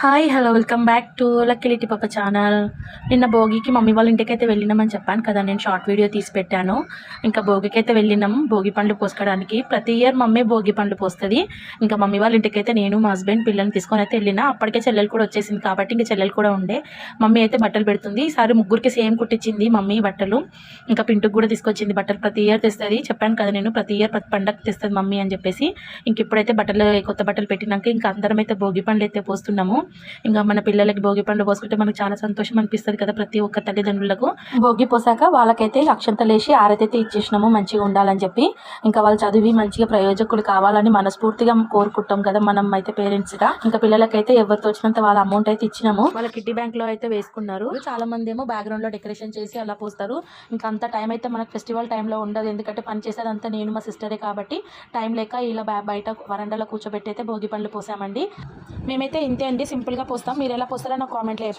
Hi hello welcome back to లక్కిలిటి పాప channel నిన్న భోగికి mummy వాళ్ళ ఇంటికి అయితే వెళ్ళినామని చెప్పాను కదా నేను షార్ట్ వీడియో తీసి పెట్టాను. ఇంకా భోగికి అయితే వెళ్ళినాం భోగి పండ్లు పోసుకోవడానికి. ప్రతి ఇయర్ మమ్మీ భోగి పండ్లు పోస్తుంది. ఇంకా మమ్మీ వాళ్ళ ఇంటికి అయితే నేను మా హస్బెండ్ పిల్లల్ని తీసుకొని అయితే వెళ్ళినా. అప్పటికే చెల్లెలు కూడా వచ్చేసింది కాబట్టి ఇంకా చెల్లెలు కూడా ఉండే. మమ్మీ అయితే బట్టలు పెడుతుంది. ఈసారి ముగ్గురికి సేమ్ కుట్టించింది మమ్మీ బట్టలు. ఇంకా పింటుకు కూడా తీసుకొచ్చింది బట్టలు. ప్రతి ఇయర్ తెస్తుంది. చెప్పాను కదా నేను ప్రతి ఇయర్ ప్రతి పండగ తెస్తుంది మమ్మీ అని చెప్పేసి. ఇంక ఇప్పుడైతే బట్టలు కొత్త బట్టలు పెట్టినాక ఇంకా అందరం అయితే భోగి పండ్లు అయితే పోస్తున్నాము. ఇంకా మన పిల్లలకి భోగి పండ్లు పోసుకుంటే మనకు చాలా సంతోషం అనిపిస్తుంది కదా ప్రతి ఒక్క తల్లిదండ్రులకు. భోగి పోసాక వాళ్ళకైతే అక్షంతలేసి ఆరతైతే ఇచ్చేసినాము మంచిగా ఉండాలని చెప్పి. ఇంకా వాళ్ళు చదివి మంచిగా ప్రయోజకులు కావాలని మనస్ఫూర్తిగా కోరుకుంటాం కదా మనం అయితే పేరెంట్స్గా. ఇంకా పిల్లలకైతే ఎవరితో వచ్చినంత వాళ్ళ అమౌంట్ అయితే ఇచ్చినాము. వాళ్ళ కిడ్డీ బ్యాంక్లో అయితే వేసుకున్నారు. చాలా మంది ఏమో బ్యాక్గ్రౌండ్లో డెకరేషన్ చేసి అలా పోస్తారు. ఇంకా అంత టైం అయితే మనకు ఫెస్టివల్ టైంలో ఉండదు. ఎందుకంటే పని చేసేదంతా నేను మా సిస్టరే కాబట్టి టైం లేక ఇలా బయట వరండాలో కూర్చోబెట్టి అయితే భోగి పండ్లు పోసామండి. మేమైతే ఇంతే అండి. సింపుల్గా పోస్తాం. మీరు ఎలా పోస్తారో నాకు కామెంట్లో చెప్పండి.